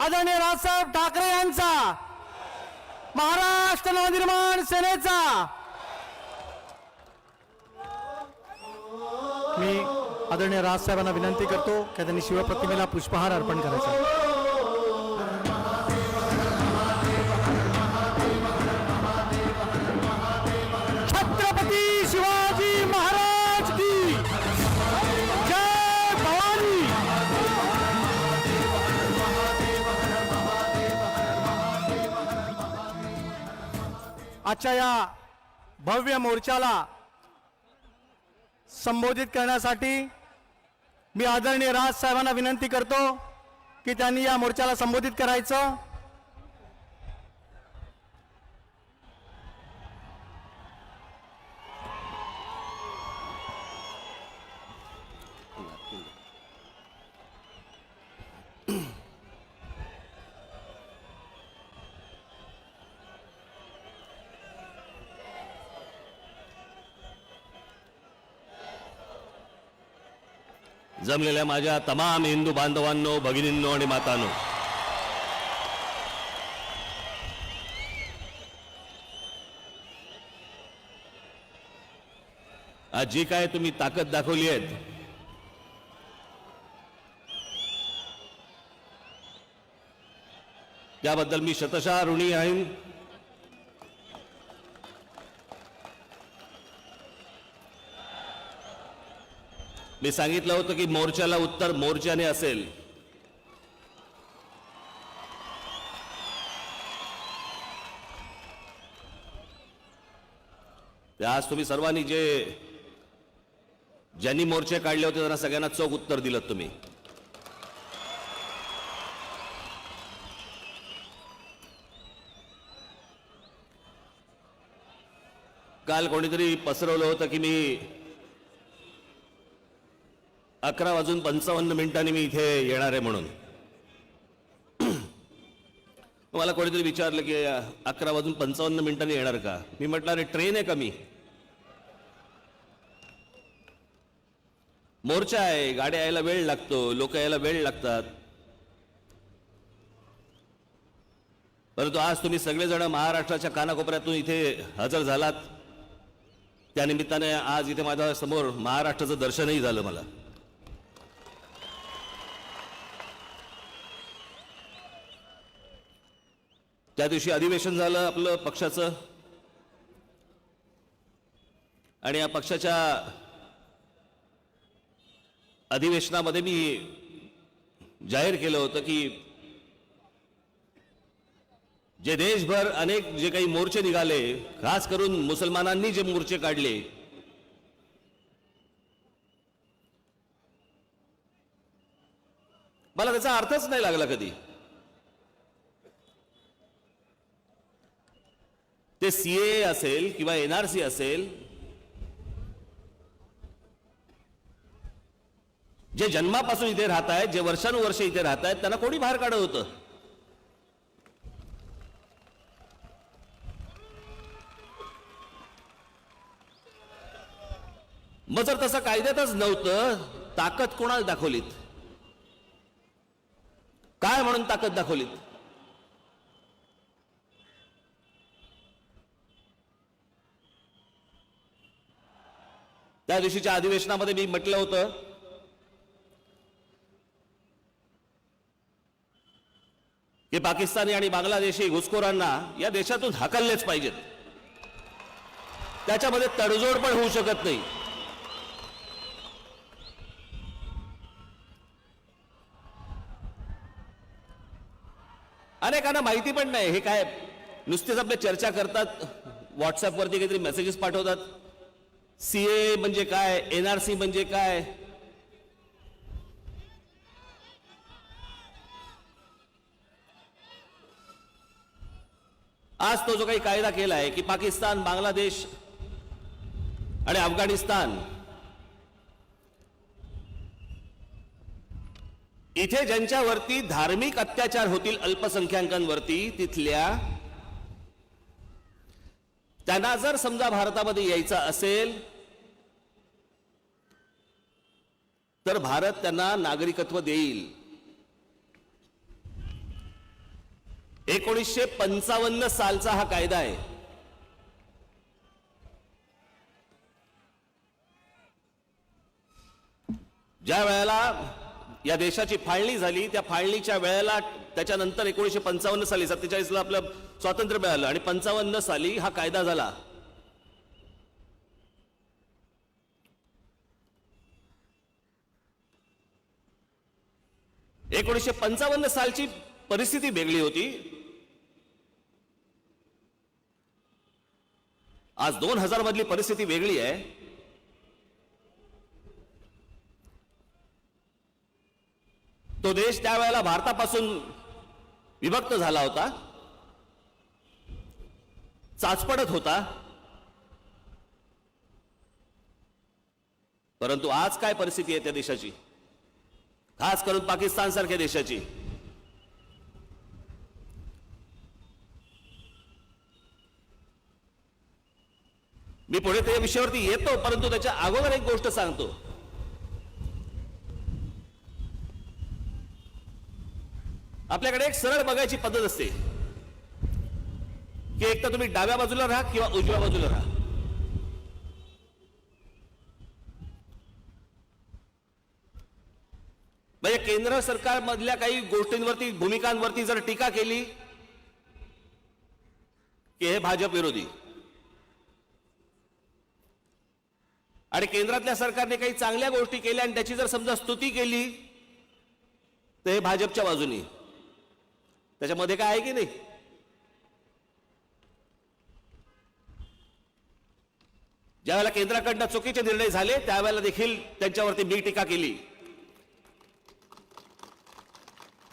आदरणीय राजसाहेब ठाकरे यांचा महाराष्ट्र नवनिर्माण सेनेचा. मी आदरणीय राजसाहेबांना विनंती करतो की त्यांनी शिवप्रतिमेला पुष्पहार अर्पण करायचा. आजच्या या भव्य मोर्चाला संबोधित करण्यासाठी मी आदरणीय राज साहेबांना विनंती करतो की त्यांनी या मोर्चाला संबोधित करायचं. जमलेल्या माझ्या तमाम हिंदू बांधवांनो भगिनींनो आणि मातांनो. आज जी काय तुम्ही ताकद दाखवली आहेत त्याबद्दल मी शतशः ऋणी आहे. मी सांगितलं होतं की मोर्चाला उत्तर मोर्चाने असेल. आज तुम्ही सर्वांनी जे ज्यांनी मोर्चे काढले होते त्यांना सगळ्यांना चोख उत्तर दिलं तुम्ही. काल कोणीतरी पसरवलं होतं की मी अकरा वाजून पंचावन्न मिनिटांनी मी इथे येणार आहे म्हणून. मला कोणीतरी विचारलं की अकरा वाजून पंचावन्न मिनिटांनी येणार का? मी म्हटलं अरे ट्रेन आहे का मी मोर्चा आहे गाड्या यायला वेळ लागतो लोक यायला वेळ लागतात. परंतु आज तुम्ही सगळेजण महाराष्ट्राच्या कानाकोपऱ्यातून इथे हजर झालात. त्या निमित्ताने आज इथे माझ्यासमोर महाराष्ट्राचं दर्शनही झालं मला. त्या दिवशी अधिवेशन झालं आपलं पक्षाचं. आणि या पक्षाच्या अधिवेशनामध्ये मी जाहीर केलं होतं की जे देशभर अनेक जे काही मोर्चे निघाले खास करून मुसलमानांनी जे मोर्चे काढले मला त्याचा अर्थच नाही लागला कधी. ते सीए असेल किंवा एनआरसी असेल जे जन्मापासून इथे राहत आहेत जे वर्षानुवर्ष इथे राहत आहेत त्यांना कोणी बाहेर काढत होतं? मग जर तसं कायद्यातच नव्हतं ताकद कोणाला दाखवलीत? काय म्हणून ताकद दाखवलीत? त्या दिवशीच्या अधिवेशनामध्ये मी म्हटलं होतं की पाकिस्तानी आणि बांगलादेशी घुसखोरांना या देशातून हाकललेच पाहिजेत. त्याच्यामध्ये तडजोड पण होऊ शकत नाही. अनेकांना माहिती पण नाही हे काय नुसतेच आपले चर्चा करतात व्हॉट्सअपवरती काहीतरी मेसेजेस पाठवतात. सीए म्हणजे काय एनआरसी म्हणजे काय? आज तो जो काही कायदा केला आहे की पाकिस्तान बांगलादेश आणि अफगाणिस्तान इथे ज्यांच्यावरती धार्मिक अत्याचार होतील अल्पसंख्याकांवरती तिथल्या त्यांना जर समजा भारतामध्ये यायचं असेल तर भारत त्यांना नागरिकत्व देईल. एकोणीसशे पंचावन्न सालचा हा कायदा आहे. ज्या वेळेला या देशाची फाळणी झाली त्या फाळणीच्या वेळेला त्याच्यानंतर एकोणीसशे पंचावन्न साली सत्तेचाळीसला आपलं स्वातंत्र्य मिळालं आणि पंचावन्न साली हा कायदा झाला. एकोणीसशे पंचावन्न सालची परिस्थिती वेगळी होती. आज दोन हजार मधली परिस्थिती वेगळी आहे. तो देश त्यावेळेला भारतापासून विभक्त झाला होता. चाचपडत होता. परंतु आज काय परिस्थिती आहे त्या देशाची? खास करून पाकिस्तान सारख्या देशाची. मी पुढे त्या विषयावरती येतो परंतु त्याच्या अगोदर एक गोष्ट सांगतो. आपल्याकडे एक सरळ बघायची पद्धत असते. की एक तर तुम्ही डाव्या बाजूला राहा किंवा उजव्या बाजूला राहा. म्हणजे केंद्र सरकारमधल्या काही गोष्टींवरती भूमिकांवरती जर टीका केली की हे भाजप विरोधी. आणि केंद्रातल्या सरकारने काही चांगल्या गोष्टी केल्या आणि त्याची जर समजा स्तुती केली तर हे भाजपच्या बाजूनी. त्याच्यामध्ये काय आहे की नाही? ज्यावेळेला केंद्राकडनं चुकीचे निर्णय झाले त्यावेळेला देखील त्यांच्यावरती मी टीका केली.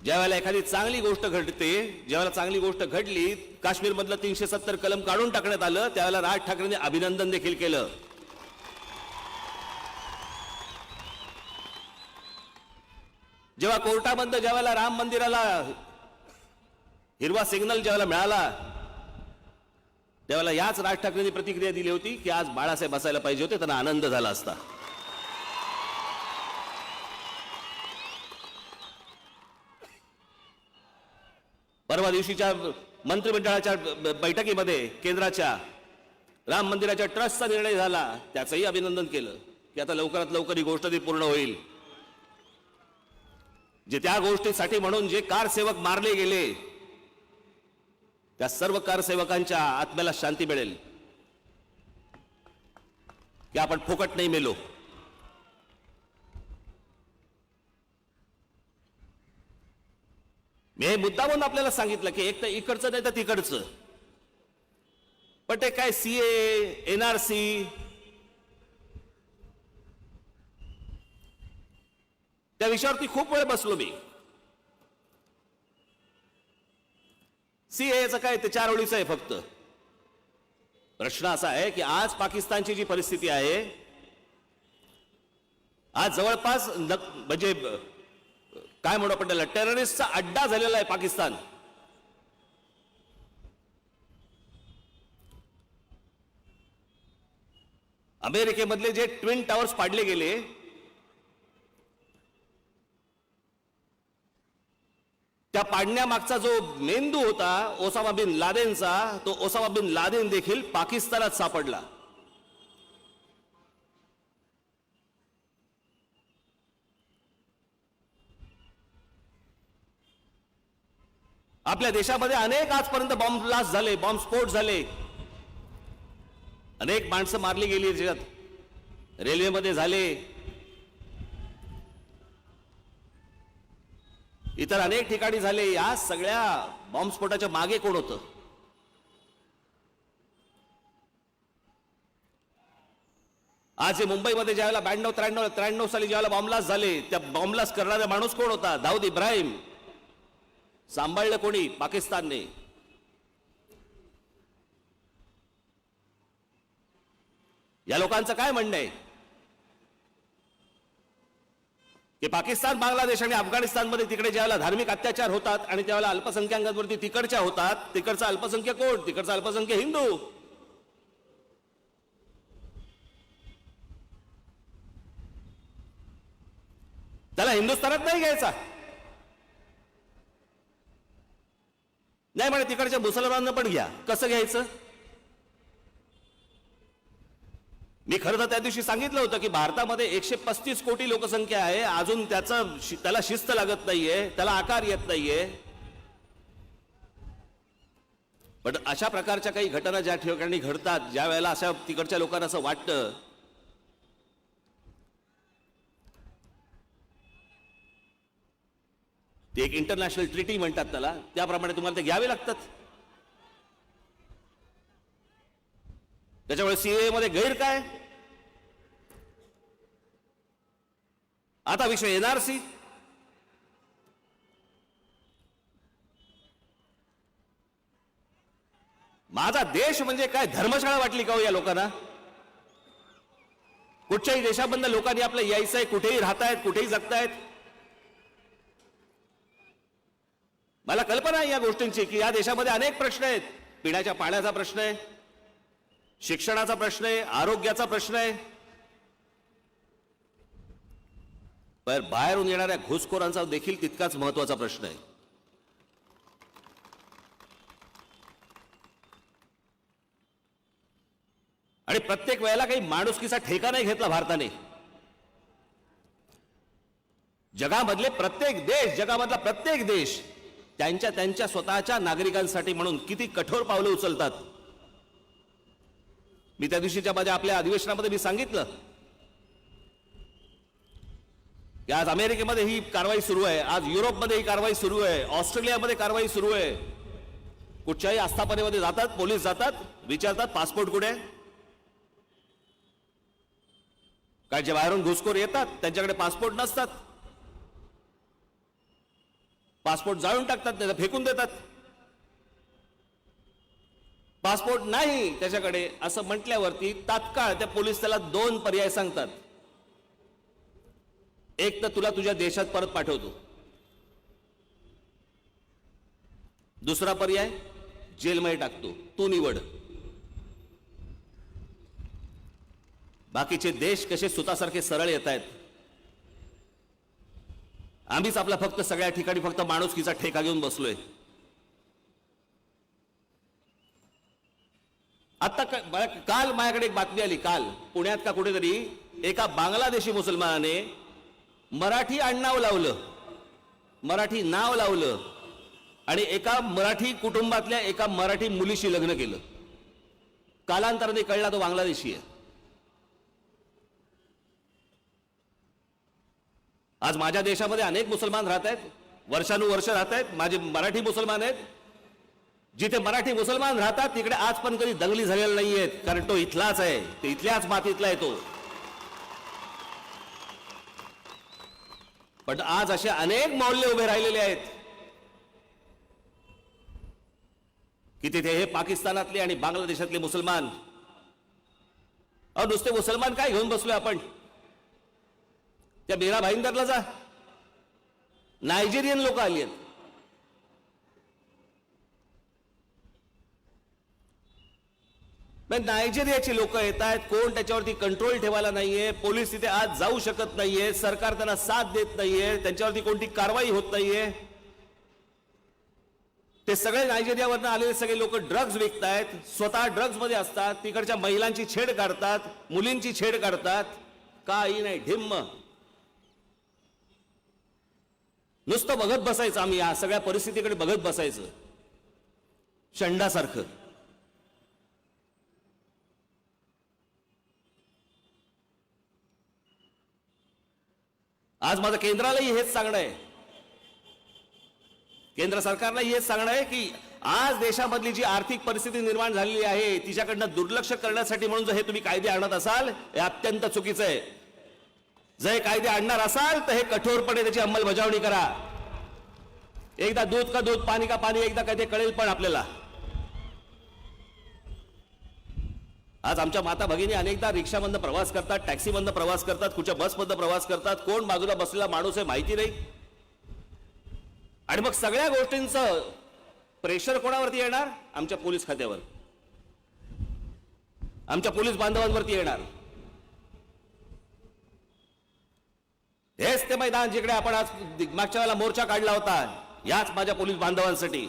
ज्यावेळेला एखादी चांगली गोष्ट घडते ज्यावेळेला चांगली गोष्ट घडली काश्मीरमधलं तीनशे सत्तर कलम काढून टाकण्यात आलं त्यावेळेला राज ठाकरेंनी अभिनंदन देखील केलं. जेव्हा कोर्टामधनं ज्यावेळेला राम मंदिराला हिरवा सिग्नल ज्यावेळेला मिळाला त्यावेळेला याच राज ठाकरेंनी प्रतिक्रिया दिली होती की आज बाळासाहेब बसायला पाहिजे होते त्यांना आनंद झाला असता. परवा दिवशीच्या मंत्रिमंडळाच्या बैठकीमध्ये केंद्राच्या राम मंदिराच्या ट्रस्टचा निर्णय झाला त्याचंही अभिनंदन केलं की आता लवकरात लवकर ही गोष्ट ती पूर्ण होईल. जे त्या गोष्टीसाठी म्हणून जे कारसेवक मारले गेले त्या सर्व कारसेवकांच्या आत्म्याला शांती मिळेल. की आपण फुकट नाही मेलो. मी हे मुद्दा म्हणून आपल्याला सांगितलं की एक तर इकडचं नाही तर तिकडचं. पण ते काय सी एनआरसी त्या विषयावरती खूप वेळ बसलो मी. सीएचं काय ते चार ओळीचं आहे फक्त. प्रश्न असा आहे की आज पाकिस्तानची जी परिस्थिती आहे आज जवळपास म्हणजे काय म्हणू आपण त्याला टेररिस्टचा अड्डा झालेला आहे पाकिस्तान. अमेरिकेमधले जे ट्विन टावर्स पाडले गेले त्या पाडण्यामागचा जो मेंदू होता ओसामा बिन लादेनचा तो ओसामा बिन लादेन देखील पाकिस्तानात सापडला. आपल्या देशामध्ये अनेक आजपर्यंत बॉम्ब ब्लास्ट झाले बॉम्ब स्फोट झाले. अनेक माणसं मारली गेली जगात रेल्वेमध्ये झाले. इतर अनेक ठिकाणी झाले या सगळ्या बॉम्बस्फोटाच्या मागे कोण होतं? आज हे मुंबईमध्ये ज्यावेळेला ब्याण्णव त्र्याण्णव त्र्याण्णव साली ज्यावेळेला बॉम्बलास झाले त्या बॉम्बलास करणारा माणूस कोण होता? दाऊद इब्राहिम. सांभाळलं कोणी? पाकिस्तानने. या लोकांचं काय म्हणणं आहे? की पाकिस्तान बांगलादेश आणि अफगाणिस्तानमध्ये तिकडे ज्यावेळेला धार्मिक अत्याचार होतात आणि त्यावेळेला अल्पसंख्याकांवरती तिकडच्या होतात तिकडचा अल्पसंख्य कोण? तिकडचा अल्पसंख्य हिंदू. त्याला हिंदुस्थानात नाही घ्यायचा. नाही म्हणे तिकडच्या मुसलमानांना पण घ्या. कसं घ्यायचं? मी खरं तर त्या दिवशी सांगितलं होतं की भारतामध्ये एकशे पस्तीस कोटी लोकसंख्या आहे. अजून त्याचं शि- त्याला शिस्त लागत नाहीये त्याला आकार येत नाहीये. पण अशा प्रकारच्या काही घटना ज्या ठिकाणी घडतात ज्या वेळेला अशा तिकडच्या लोकांना असं वाटतं ते एक इंटरनॅशनल ट्रिटी म्हणतात त्याला. त्याप्रमाणे तुम्हाला ते घ्यावे लागतात. त्याच्यामुळे सीए मध्ये गैर काय? आता विषय एनआरसी माझा देश म्हणजे काय? धर्मशाळा वाटली का हो या लोकांना? कुठच्याही देशामधल्या लोकांनी आपलं यायचं आहे कुठेही राहतायत कुठेही जगतायत. मला कल्पना आहे या गोष्टींची की या देशामध्ये अनेक प्रश्न आहेत. पिण्याच्या पाण्याचा प्रश्न आहे. शिक्षणाचा प्रश्न आहे आरोग्याचा प्रश्न आहे. तर बाहेरून येणाऱ्या घुसखोरांचा देखील तितकाच महत्त्वाचा प्रश्न आहे. आणि प्रत्येक वेळेला काही माणुसकीचा ठेका नाही घेतला भारताने. जगामधले प्रत्येक देश जगामधला प्रत्येक देश त्यांच्या त्यांच्या स्वतःच्या नागरिकांसाठी म्हणून किती कठोर पावलं उचलतात. मी त्या दिवशीच्या माझ्या आपल्या अधिवेशनामध्ये मी सांगितलं की आज अमेरिकेमध्ये ही कारवाई सुरू आहे आज युरोपमध्ये ही कारवाई सुरू आहे ऑस्ट्रेलियामध्ये कारवाई सुरू आहे. कुठच्याही आस्थापनेमध्ये जातात पोलीस जातात विचारतात पासपोर्ट कुठे काय जे बाहेरून घुसखोर येतात त्यांच्याकडे पासपोर्ट नसतात. पासपोर्ट जाळून टाकतात त्याला फेकून देतात. पासपोर्ट नाही त्याच्याकडे असं म्हटल्यावरती तात्काळ त्या पोलीस त्याला दोन पर्याय सांगतात. एक तर तुला तुझ्या देशात परत पाठवतो. दुसरा पर्याय जेलमध्ये टाकतो. तू निवड. बाकीचे देश कसे सुतासारखे सरळ येत आहेत. आम्हीच आपला फक्त सगळ्या ठिकाणी फक्त माणुसकीचा ठेका घेऊन बसलोय. आता क- काल माझ्याकडे एक बातमी आली काल. पुण्यात का कुठेतरी एका बांगलादेशी मुसलमानाने मराठी आडनाव लावलं. मराठी नाव लावलं आणि एका मराठी कुटुंबातल्या एका मराठी मुलीशी लग्न केलं. कालांतराने कळला तो बांगलादेशी आहे. आज माझ्या देशामध्ये अनेक मुसलमान राहत आहेत वर्षानुवर्ष राहत आहेत माझे मराठी मुसलमान आहेत. जिथे मराठी मुसलमान राहतात तिकडे आज पण कधी दंगली झालेल्या नाही आहेत कारण तो इथलाच आहे. ते इथल्याच मातीतला आहे तो. पण आज असे अनेक मौल्य उभे राहिलेले आहेत. की तिथे हे पाकिस्तानातले आणि बांगलादेशातले मुसलमान. अहो नुसते मुसलमान काय घेऊन बसलोय आपण? त्या मीरा भाईंदरला जा. नायजेरियन लोक आली आहेत. तर नायजेरियाची लोक येत आहेत. कोण त्याच्यावरती कंट्रोल ठेवायला नाहीये. पोलीस तिथे आज जाऊ शकत नाहीये. सरकार त्यांना साथ देत नाहीये. त्यांच्यावरती कोणती कारवाई होत नाहीये. ते सगळे नायजेरियावरनं आलेले सगळे लोक ड्रग्ज विकतायत. स्वतः ड्रग्जमध्ये असतात. तिकडच्या महिलांची छेड काढतात. मुलींची छेड काढतात. काही नाही. ढिम्म. नुसतं बघत बसायचं आम्ही. या सगळ्या परिस्थितीकडे बघत बसायचं. शंडासारखं. आज माझं केंद्रालाही हेच सांगणं आहे. केंद्र सरकारलाही हेच सांगणं आहे की आज देशामधली जी आर्थिक परिस्थिती निर्माण झालेली आहे तिच्याकडनं दुर्लक्ष करण्यासाठी म्हणून जर हे तुम्ही कायदे आणत असाल हे अत्यंत चुकीचं आहे. जर हे कायदे आणणार असाल तर हे कठोरपणे त्याची अंमलबजावणी करा. एकदा दूध का दूध पाणी का पाणी एकदा काय ते कळेल पण आपल्याला. आज आमच्या माता भगिनी अनेकदा रिक्षामधनं प्रवास करतात टॅक्सीमधनं प्रवास करतात कुठच्या बसमधनं प्रवास करतात कोण बाजूला बसलेला माणूस आहे माहिती नाही. आणि मग सगळ्या गोष्टींचं प्रेशर कोणावरती येणार? आमच्या पोलीस खात्यावर. आमच्या पोलीस बांधवांवरती येणार. हेच ते मैदान जिकडे आपण आज मागच्या वेळेला मोर्चा काढला होता याच माझ्या पोलीस बांधवांसाठी.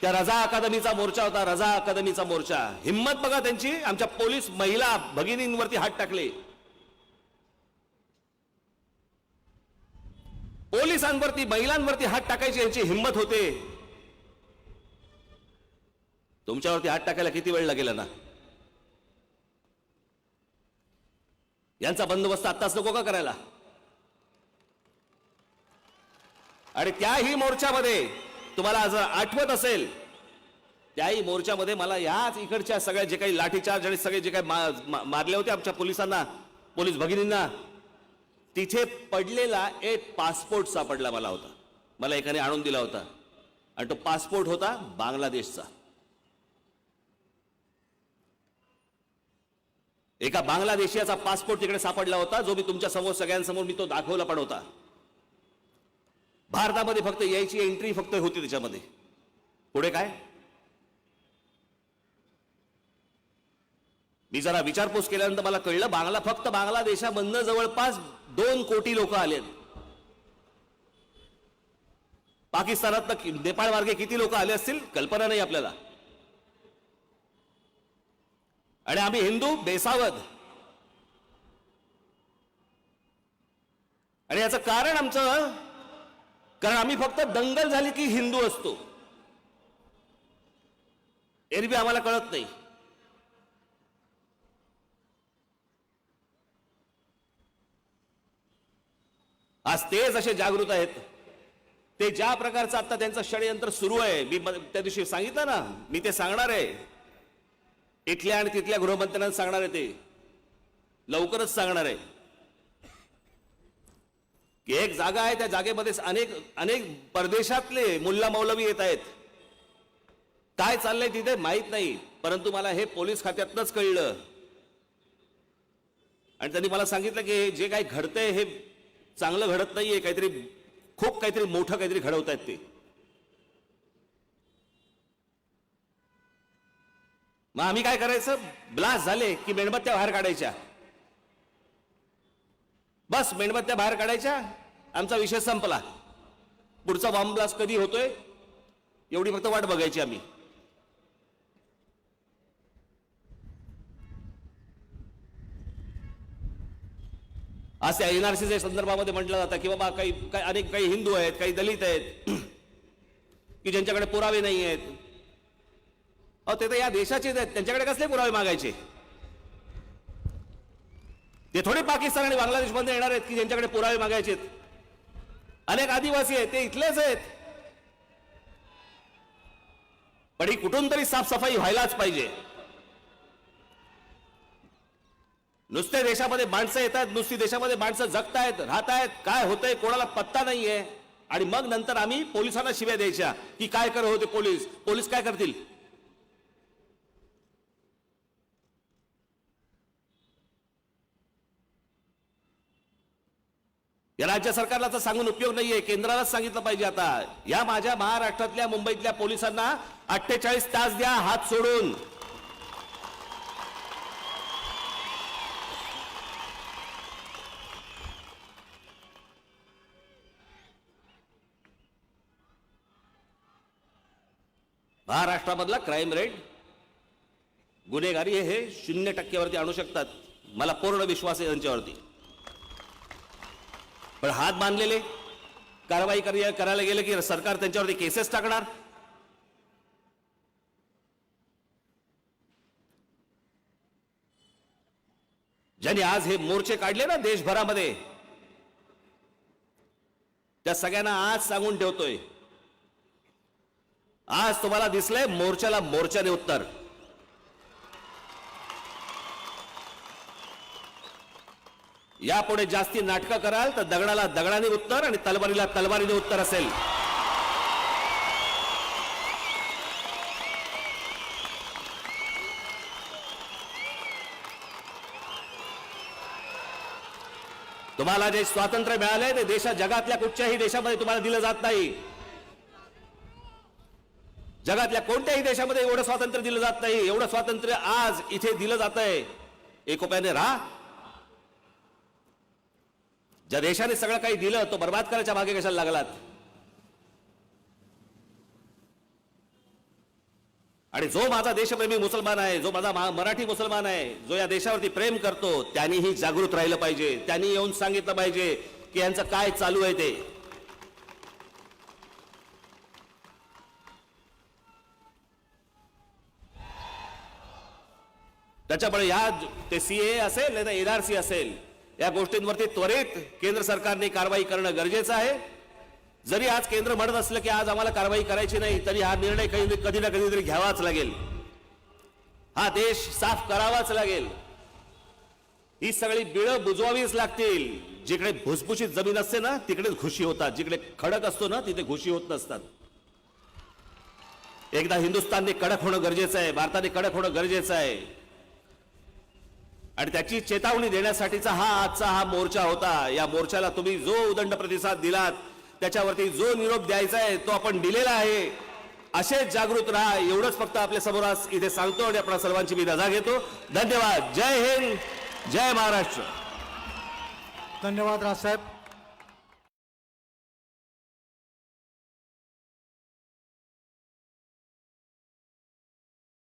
त्या रजा अकादमीचा मोर्चा होता रजा अकादमीचा मोर्चा. हिम्मत बघा त्यांची आमच्या पोलीस महिला भगिनींवरती हात टाकले. पोलिसांवरती महिलांवरती हात टाकायची यांची हिंमत होते. तुमच्यावरती हात टाकायला किती वेळ लागेल ना यांचा बंदोबस्त आत्ताच नको का करायला? आणि त्याही मोर्चामध्ये तुम्हाला जर आठवत असेल त्याही मोर्चामध्ये मला याच इकडच्या सगळ्या जे काही लाठीचार्ज आणि सगळे जे काही मा- मा- मारले होते आमच्या पोलिसांना पोलीस भगिनींना तिथे पडलेला एक पासपोर्ट सापडला मला होता. मला एकाने आणून दिला होता. आणि तो पासपोर्ट होता बांगलादेशचा. एका बांगलादेशियाचा पासपोर्ट तिकडे सापडला होता जो मी तुमच्यासमोर सगळ्यांसमोर मी तो दाखवला पण होता. भारतामध्ये फक्त यायची एंट्री फक्त होती त्याच्यामध्ये. पुढे काय? मी जरा विचारपूस केल्यानंतर मला कळलं बांगला फक्त बांगलादेशामधनं जवळपास दोन कोटी लोक आले पाकिस्तानात नेपाळ मार्गे किती लोक आले असतील? कल्पना नाही आपल्याला. आणि आम्ही हिंदू बेसावध. आणि याचं कारण आमचं कारण आम्ही फक्त दंगल झाली की हिंदू असतो. एरबी आम्हाला कळत नाही. आज तेच असे जागृत आहेत. ते ज्या प्रकारचं आता त्यांचं षडयंत्र सुरू आहे मी त्या दिवशी सांगितलं ना मी ते सांगणार आहे. इथल्या आणि तिथल्या गृहमंत्र्यांना सांगणार आहे ते. लवकरच सांगणार आहे. की एक जागा आहे त्या जागेमध्ये अनेक अनेक परदेशातले मुल्ला मौलवी येत आहेत. काय चाललंय तिथे माहीत नाही परंतु मला हे पोलीस खात्यातनंच कळलं. आणि त्यांनी मला सांगितलं की जे काही घडतंय हे चांगलं घडत नाहीये काहीतरी खूप काहीतरी मोठं काहीतरी घडवत आहेत ते. मग आम्ही काय करायचं? ब्लास्ट झाले की मेणबत्त्या बाहेर काढायच्या. बस मेणबत्त्या बाहेर काढायच्या. आमचा विषय संपला. पुढचा बॉम्ब ब्लास्ट कधी होतोय? एवढी फक्त वाट बघायची आम्ही. असे त्या एनआरसीच्या संदर्भामध्ये म्हटलं जातं की बाबा काही काही अनेक काही हिंदू आहेत काही दलित आहेत की ज्यांच्याकडे पुरावे नाही आहेत. अ ते तर या देशाचेच आहेत. त्यांच्याकडे कसले पुरावे मागायचे? ते थोडे पाकिस्तान आणि बांगलादेशमध्ये येणार आहेत की ज्यांच्याकडे पुरावे मागायचे आहेत अनेक आदिवासी आहेत ते इथलेच आहेत. पण ही कुठून तरी साफसफाई व्हायलाच पाहिजे. नुसते देशामध्ये माणसं येतात नुसती देशामध्ये माणसं जगतायत राहतायत काय होतंय कोणाला पत्ता नाहीये. आणि मग नंतर आम्ही पोलिसांना शिव्या द्यायच्या की काय करत होते पोलीस? पोलीस काय करतील? या राज्य सरकारला तर सांगून उपयोग नाहीये. केंद्रालाच सांगितलं पाहिजे आता. या माझ्या महाराष्ट्रातल्या मुंबईतल्या पोलिसांना अठ्ठेचाळीस तास द्या हात सोडून. महाराष्ट्रामधला क्राईम रेट गुन्हेगारी हे- शून्य टक्क्यावरती आणू शकतात. मला पूर्ण विश्वास आहे त्यांच्यावरती पण हात बांधलेले कारवाई करायला गेलं की सरकार त्यांच्यावरती केसेस टाकणार? ज्यांनी आज हे मोर्चे काढले ना देशभरामध्ये त्या सगळ्यांना आज सांगून ठेवतोय. आज तुम्हाला दिसलंय मोर्चाला मोर्चाने उत्तर. यापुढे जास्ती नाटकं कराल तर दगडाला दगडाने उत्तर आणि तलवारीला तलवारीने उत्तर असेल. तुम्हाला जे स्वातंत्र्य मिळालंय ते देशा जगातल्या कुठच्याही देशामध्ये तुम्हाला दिलं जात नाही. जगातल्या कोणत्याही देशामध्ये एवढं स्वातंत्र्य दिलं जात नाही. एवढं स्वातंत्र्य आज इथे दिलं जात आहे एकोप्याने राहा. ज्या देशाने सगळं काही दिलं तो बर्बाद करायच्या मागे कशाला लागलात? आणि जो माझा देशप्रेमी मुसलमान आहे जो माझा मराठी मुसलमान आहे जो या देशावरती प्रेम करतो त्यांनीही जागृत राहिलं पाहिजे. त्यांनी येऊन सांगितलं पाहिजे की यांचं काय चालू आहे ते. त्याच्यामुळे या ते सीए असेल नाही तर एनआरसी असेल. या गोष्टींवरती त्वरित केंद्र सरकारने कारवाई करणं गरजेचं आहे. जरी आज केंद्र म्हणत असलं की आज आम्हाला कारवाई करायची नाही तरी हा निर्णय कधी कधी ना कधीतरी घ्यावाच लागेल. हा देश साफ करावाच लागेल. ही सगळी बिळं बुजवावीच लागतील. जिकडे भुसभुशीत जमीन असते ना तिकडेच घुशी होतात. जिकडे खडक असतो ना तिथे घुशी होत नसतात. एकदा हिंदुस्थानने कडक होणं गरजेचं आहे. भारताने कडक होणं गरजेचं आहे. आणि त्याची चेतावणी देण्यासाठीचा हा आजचा हा मोर्चा होता. या मोर्चाला तुम्ही जो उदंड प्रतिसाद दिलात त्याच्यावरती जो निरोप द्यायचा आहे तो आपण दिलेला आहे. असेच जागृत राहा एवढंच फक्त आपल्यासमोर आज इथे सांगतो आणि आपल्या सर्वांची मी रजा घेतो. धन्यवाद. जय हिंद. जय महाराष्ट्र. धन्यवाद राजसाहेब